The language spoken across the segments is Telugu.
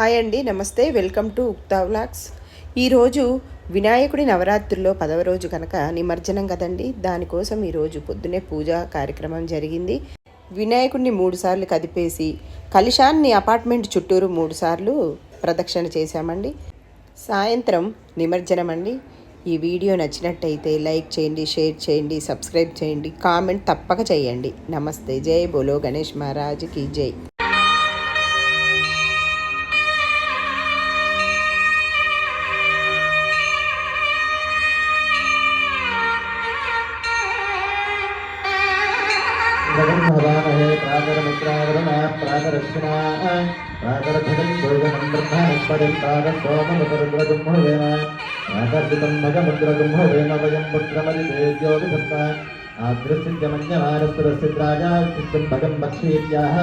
హాయ్ అండి నమస్తే వెల్కమ్ టు ఉక్తా వ్లాగ్స్. ఈరోజు వినాయకుడి నవరాత్రుల్లో పదవ రోజు కనుక నిమజ్జనం కదండి దానికోసం ఈరోజు పొద్దునే పూజా కార్యక్రమం జరిగింది. వినాయకుడిని మూడుసార్లు కదిపేసి కలిశాన్ని అపార్ట్మెంట్ చుట్టూరు మూడుసార్లు ప్రదక్షిణ చేశామండి. సాయంత్రం నిమజ్జనం అండి ఈ వీడియో నచ్చినట్టయితే లైక్ చేయండి షేర్ చేయండి సబ్స్క్రైబ్ చేయండి కామెంట్ తప్పక చేయండి. నమస్తే జై బోలో గణేష్ మహారాజ్కి జై. जगन्महे प्रातरमित्रावरणा प्रातरश्विना प्रातरभगन् भोजनं ब्रह्मणस्पतिं प्रातः प्रातर्जितं भगमुद्रगुम्भवेन वयं पुत्रमदितेज्योतिसत्ता आदृश्यमन्यमानस्तुरस्थित्राजा चित्तं भगं भक्षीत्याः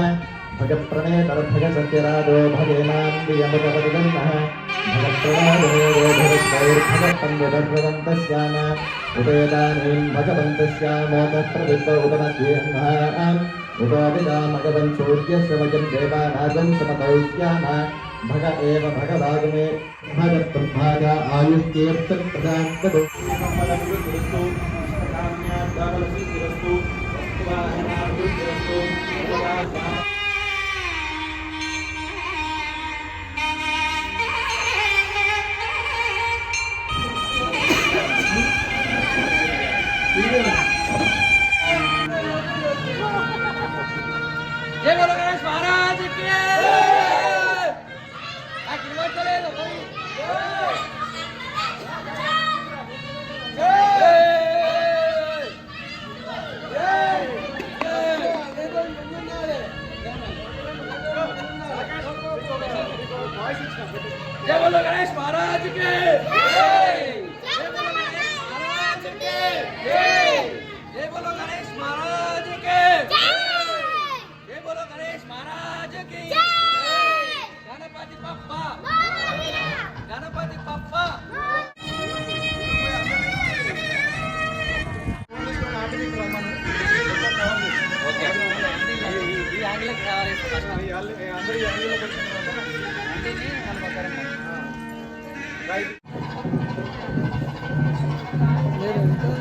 भगप्रणेतरभगसत्यराजो भगेनान्द्रियमुपपदिगन्नः भगप्रवादोर्भगत्वैर्भगत्पन्वदर्भवन्तस्याम उपेदानीं भगवन्तस्यामोदः प्रविद्व उपमध्येऽह्नाम् उपादिदामगवन् सूर्यस्य वयं देवानागं समतौ स्याम भग एव भगवागमे भगत्प्रभाग आयुष्कीर्तप्रदान्तु જય બોલો ગણેશ મહારાજ કે આ કિંમત ચલે તો ભાઈ જય બોલો ગણેશ મહારાજ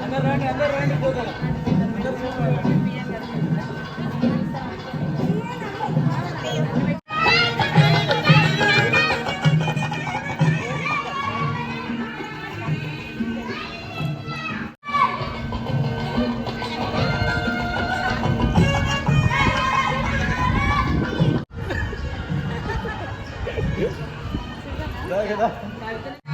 అందరు రండి అందరు రండి పోతారా kadar.